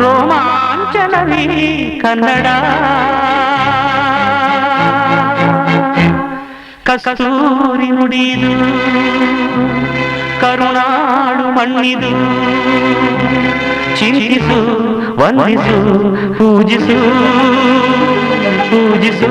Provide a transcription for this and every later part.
ರೋಮಾಂಚನವೀ ಕನ್ನಡ ಕಸ್ತೂರಿ ನುಡಿದು ಕರುಣಾಡು ಮಣ್ಣಿದು ಚಿಂತಿಸು ವಂದಿಸು ಪೂಜಿಸು ಪೂಜಿಸು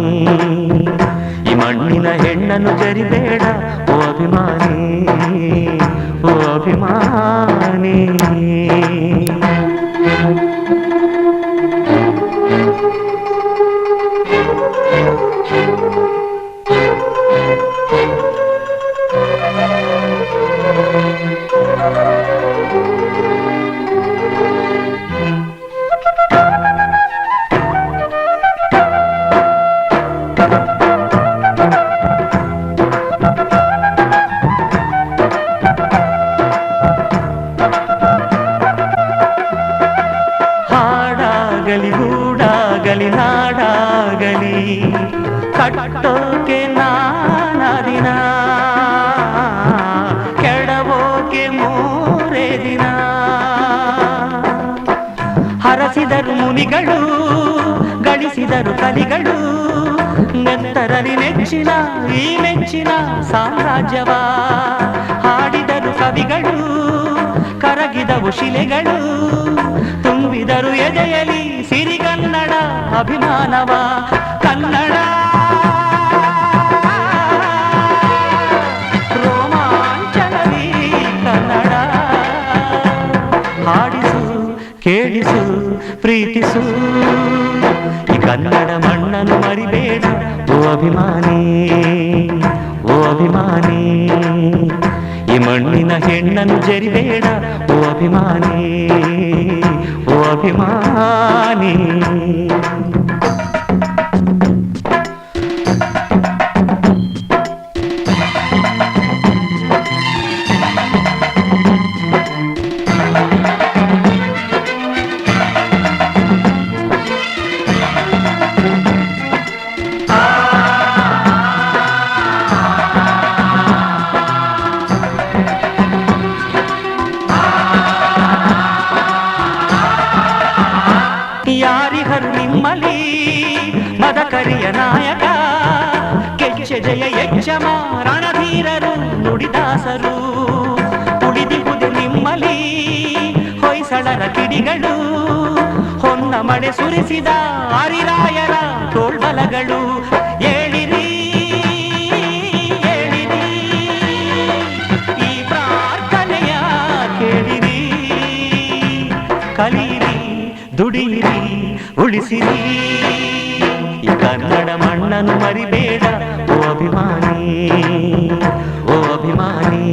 నన్ను జరిపేడ? ఓ అభిమాని ఓ అభిమాని. ಹಾಡಾಗಲಿ ಗೂಡಾಗಲಿ ನಾಡಾಗಲಿ ಕಟ್ಟೋಕೆ ನಾನದಿನ, ಕೆಡವೋಕೆ ಮೂರೇ ದಿನ. ಹರಸಿದರು ಮುನಿಗಳು, ಗಳಿಸಿದರು ಕಲಿಗಳು, ನೆತ್ತರಲಿ ನೆಚ್ಚಿನ, ಈ ಮೆಚ್ಚಿನ ಸಾಮ್ರಾಜ್ಯವ. ಹಾಡಿದರು ಕವಿಗಳು, ಕರಗಿದವು ಶಿಲೆಗಳು, ತುಂಬಿದರು ಎದೆಯಲಿ ಅಭಿಮಾನವ ಕನ್ನಡ ರೋಮಾಂಚನವೀ ಕನ್ನಡ ಹಾಡಿಸು ಕೇಳಿಸು ಪ್ರೀತಿಸು ಈ ಕನ್ನಡ ಮಣ್ಣನ್ನು ಮರಿಬೇಡ ಓ ಅಭಿಮಾನಿ ಓ ಅಭಿಮಾನಿ ಈ ಮಣ್ಣಿನ ಹೆಣ್ಣನ್ನು ಜರಿಬೇಡ ಓ ಅಭಿಮಾನಿ ಓ ಅಭಿಮಾನಿ ಯಾರಿಹರು ನಿಮ್ಮಲಿ ಮದಕರಿಯ ನಾಯಕ ಕೆಚ್ಚೆ ಜಯ ಯಜ್ಜಮ ರಣಧೀರರು ನುಡಿದಾಸರು ಉಳಿದಿಹುದು ನಿಮ್ಮಲಿ ಹೊಯ್ಸಳರ ಕಿಡಿಗಳು ಹೊನ್ನ ಮಳೆ ಸುರಿಸಿದ ಹರಿರಾಯರ ತೋಳ್ಬಲಗಳು ಏಳಿರಿ ಏಳಿರಿ ಈ ಪ್ರಾರ್ಥನೆಯ ಕೇಳಿರಿ ಕಲಿಯಿರಿ ದುಡಿಯಿರಿ ಉಳಿಸಿರಿ. ಈ ಕನ್ನಡ ಮಣ್ಣನ್ನು ಮರಿಬೇಡ. ಓ ಅಭಿಮಾನಿ ಓ ಅಭಿಮಾನಿ.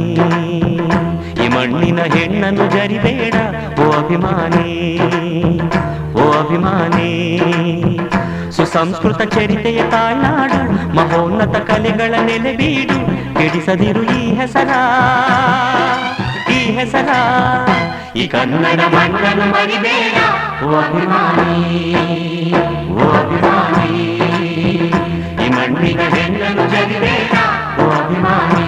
ಈ ಮಣ್ಣಿನ ಹೆಣ್ಣನ್ನು ಜರಿಬೇಡ. ಓ ಅಭಿಮಾನಿ ಓ ಅಭಿಮಾನಿ. ಸುಸಂಸ್ಕೃತ ಚರಿತೆಯ ತಾಯ್ನಾಡು, ಮಹೋನ್ನತ ಕಲೆಗಳ ನೆಲೆಬೀಡು ಕೆಡಿಸದಿರು ಈ ಹೆಸರ ಈ ಹೆಸರ. ಈ ಕನ್ನಡ ಮಣ್ಣನ್ನು ಮರಿಬೇಡ ಓ ಅಭಿಮಾನಿ ಓ ಅಭಿಮಾನಿ ಈ ಮಣ್ಣಿನ ಹೆಣ್ಣನ್ನು ಜರಿಬೇಡ ಓ ಅಭಿಮಾನಿ